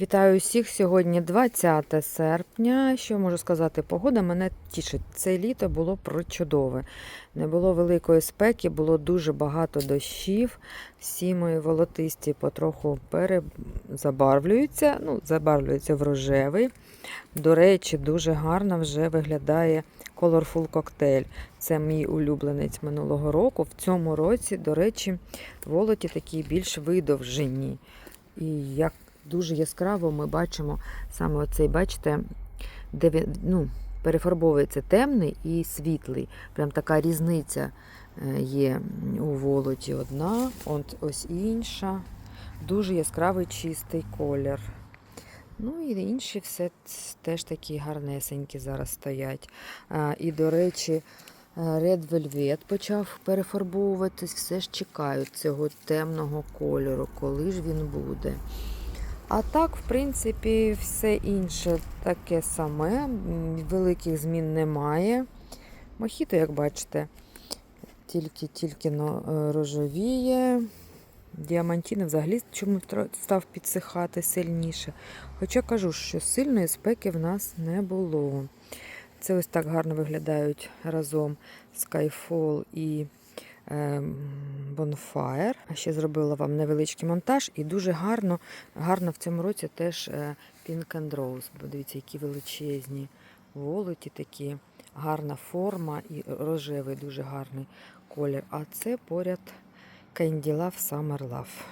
Вітаю усіх сьогодні 20 серпня. Що можу сказати? Погода мене тішить. Це літо було прочудове. Не було великої спеки, було дуже багато дощів. Всі мої волотисті потроху перезабарвлюються. Ну, забарвлюються в рожевий. До речі, дуже гарно вже виглядає Colorful Cocktail. Це мій улюбленець минулого року. В цьому році, до речі, волоті такі більш видовжені. І як дуже яскраво ми бачимо саме оцей, бачите, де він ну, перефарбовується темний і світлий. Прям така різниця е, є у волоті одна, от ось інша. Дуже яскравий чистий колір. Ну і інші все теж такі гарнесенькі зараз стоять. А, і, до речі, е, Red Velvet почав перефарбовуватись, все ж чекають цього темного кольору, коли ж він буде. А так, в принципі, все інше таке саме, великих змін немає. Мохіто, як бачите, тільки-тільки е, рожевіє. Діамантіни взагалі чомусь став підсихати сильніше. Хоча кажу, що сильної спеки в нас не було. Це ось так гарно виглядають разом Skyfall і ем, Bonfire. Ще зробила вам невеличкий монтаж і дуже гарно, гарно в цьому році теж е, Pink and Rose. Подивіться, які величезні волоті такі, гарна форма і рожевий дуже гарний колір. А це поряд Candy Love Summer Love.